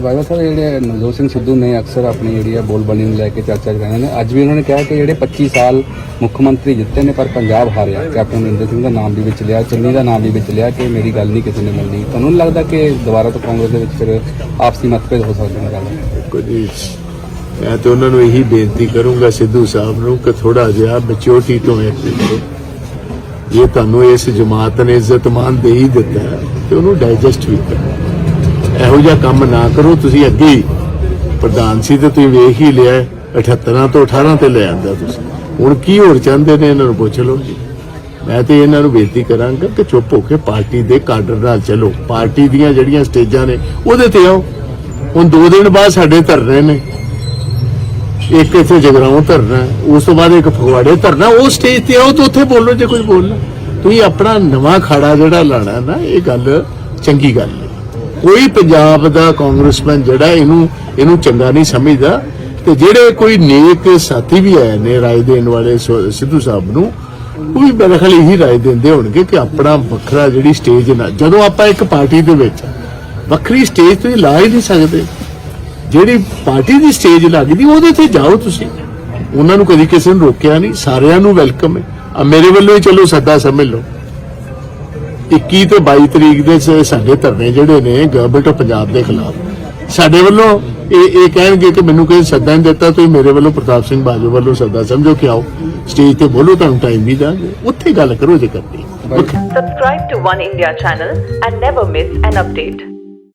ਬਾਬਾ ਸਾਹਿਬ ਜਿਹੜੇ ਨਵਜੋਤ ਸਿੰਘ ਸਿੱਧੂ ਨੇ ਅਕਸਰ ਆਪਣੀ ਜਿਹੜੀ ਹੈ ਬੋਲਬਾਣੀ ਨੂੰ ਲੈ ਕੇ ਚਰਚਾ ਕਰ ਰਹੇ ਨੇ। ਅੱਜ ਵੀ ਉਹਨਾਂ ਨੇ ਕਿਹਾ ਕਿ ਜਿਹੜੇ 25 ਸਾਲ ਮੁੱਖ ਮੰਤਰੀ ਜਿੱਤੇ ਨੇ, ਪਰ ਪੰਜਾਬ ਹਾਰਿਆ। ਕੈਪਟਨ ਅਮਰਿੰਦਰ ਸਿੰਘ ਦਾ ਨਾਮ ਵੀ ਵਿੱਚ ਲਿਆ, ਚੰਨੀ ਦਾ ਨਾਮ ਵੀ ਵਿੱਚ ਲਿਆ ਕਿ ਮੇਰੀ ਗੱਲ ਨਹੀਂ ਕਿਸੇ ਨੇ ਮੰਨੀ। ਤੁਹਾਨੂੰ ਲੱਗਦਾ ਕਿ ਦੁਬਾਰਾ ਤੋਂ ਕਾਂਗਰਸ ਦੇ ਵਿੱਚ ਫਿਰ ਆਪਸੀ ਮਤਭੇਦ ਹੋ ਸਕਦੇ ਨੇ ਗੱਲ ਕੁਝ ਮੈਂ ਤੇ ਉਹਨਾਂ ਨੂੰ ਇਹੀ ਬੇਨਤੀ ਕਰੂੰਗਾ ਸਿੱਧੂ ਸਾਹਿਬ ਨੂੰ ਕਿ ਥੋੜਾ ਜਿਹਾ ਮੈਚਿਓਰਟੀ ਤੋਂ ਐਕਟ ਇਹ ਤੁਹਾਨੂੰ ਇਸ ਜਮਾਤ ਨੇ ਇੱਜ਼ਤ ਦੇ ਹੀ ਦਿੱਤਾ ਤੇ ਉਹਨੂੰ ਡਾਈਜੈਸਟ ਵੀ ਕਰੋ ਇਹੋ ਜਿਹਾ ਕੰਮ ਨਾ ਕਰੋ, ਤੁਸੀਂ ਅੱਗੇ ਹੀ ਪ੍ਰਧਾਨ ਸੀ ਤੇ ਤੁਸੀਂ ਵੇਖ ਹੀ ਲਿਆ 78 ਤੋਂ 18 ਤੇ ਲੈ ਆਂਦਾ ਤੁਸੀਂ। ਹੁਣ ਕੀ ਹੋਰ ਚਾਹੁੰਦੇ ਨੇ, ਇਹਨਾਂ ਨੂੰ ਪੁੱਛ ਲਓ ਜੀ। ਮੈਂ ਤੇ ਇਹਨਾਂ ਨੂੰ ਬੇਨਤੀ ਕਰਾਂਗਾ ਕਿ ਚੁੱਪ ਹੋ ਕੇ ਪਾਰਟੀ ਦੇ ਕਾਡਰ ਨਾਲ ਚੱਲੋ। ਪਾਰਟੀ ਦੀਆਂ ਜਿਹੜੀਆਂ ਸਟੇਜਾਂ ਨੇ, ਉਹਦੇ ਤੇ ਆਓ। ਹੁਣ ਦੋ ਦਿਨ ਬਾਅਦ ਸਾਡੇ ਧਰਨੇ ਨੇ। ਇੱਕ ਇੱਥੇ ਜਗਰਾਉਂ ਧਰਨਾ ਉਸ ਤੋਂ ਬਾਅਦ ਇੱਕ ਫਗਵਾੜੇ ਧਰਨਾ ਉਹ ਸਟੇਜ ਤੇ ਆਓ ਤਾਂ ਉੱਥੇ ਬੋਲੋ, ਜੇ ਕੁਝ ਬੋਲਣਾ ਤੁਸੀਂ ਆਪਣਾ ਨਵਾਂ ਖਾੜਾ ਜਿਹੜਾ ਲਾਣਾ ਨਾ, ਇਹ ਗੱਲ ਚੰਗੀ ਗੱਲ ਹੈ। ਕੋਈ ਪੰਜਾਬ ਦਾ ਕਾਂਗਰਸਮੈਨ ਜਿਹੜਾ ਇਹਨੂੰ ਇਹਨੂੰ ਚੰਗਾ ਨਹੀਂ ਸਮਝਦਾ। ਤੇ ਜਿਹੜੇ ਕੋਈ ਨੇਕ ਸਾਥੀ ਵੀ ਆਏ ਨੇ ਰਾਏ ਦੇਣ ਵਾਲੇ ਸਿੱਧੂ ਸਾਹਿਬ ਨੂੰ, ਉਹ ਵੀ ਮੇਰੇ ਖਿਆਲ ਇਹੀ ਰਾਏ ਦਿੰਦੇ ਹੋਣਗੇ ਕਿ ਆਪਣਾ ਵੱਖਰਾ ਜਿਹੜੀ ਸਟੇਜ ਨਾ, ਜਦੋਂ ਆਪਾਂ ਇੱਕ ਪਾਰਟੀ ਦੇ ਵਿੱਚ ਵੱਖਰੀ ਸਟੇਜ ਤੁਸੀਂ ਲਾ ਹੀ ਨਹੀਂ ਸਕਦੇ। ਜਿਹੜੀ ਪਾਰਟੀ ਦੀ ਸਟੇਜ ਲੱਗਦੀ, ਉਹਦੇ ਤੇ ਜਾਓ ਤੁਸੀਂ। ਉਹਨਾਂ ਨੂੰ ਕਦੀ ਕਿਸੇ ਨੂੰ ਰੋਕਿਆ ਨਹੀਂ, ਸਾਰਿਆਂ ਨੂੰ ਵੈਲਕਮ ਹੈ। ਆ ਮੇਰੇ ਵੱਲੋਂ ਹੀ ਚਲੋ ਸੱਦਾ ਸਮਝ ਲਓ। 21 ਤੇ 22 ਤਰੀਕ ਦੇ ਸਾਡੇ ਧਰਨੇ ਜਿਹੜੇ ਨੇ ਗਵਰਨਮੈਂਟ ਆਫ ਪੰਜਾਬ ਦੇ ਖਿਲਾਫ। ਸਾਡੇ ਵੱਲੋਂ ਇਹ ਇਹ ਕਹਿਣਗੇ ਕਿ ਮੈਨੂੰ ਕੋਈ ਸੱਦਾ ਨਹੀਂ ਦਿੱਤਾ, ਤੁਸੀਂ ਮੇਰੇ ਵੱਲੋਂ ਪ੍ਰਤਾਪ ਸਿੰਘ ਬਾਜੂ ਵੱਲੋਂ ਸੱਦਾ ਸਮਝੋ ਕਿ ਆਓ। ਸਟੇਜ ਤੇ ਬੋਲੋ, ਤੁਹਾਨੂੰ ਟਾਈਮ ਵੀ ਦਾਂਗੇ। ਉੱਥੇ ਗੱਲ ਕਰੋ ਜੇ ਕਰਨੀ। Okay Subscribe to One India channel and never miss an.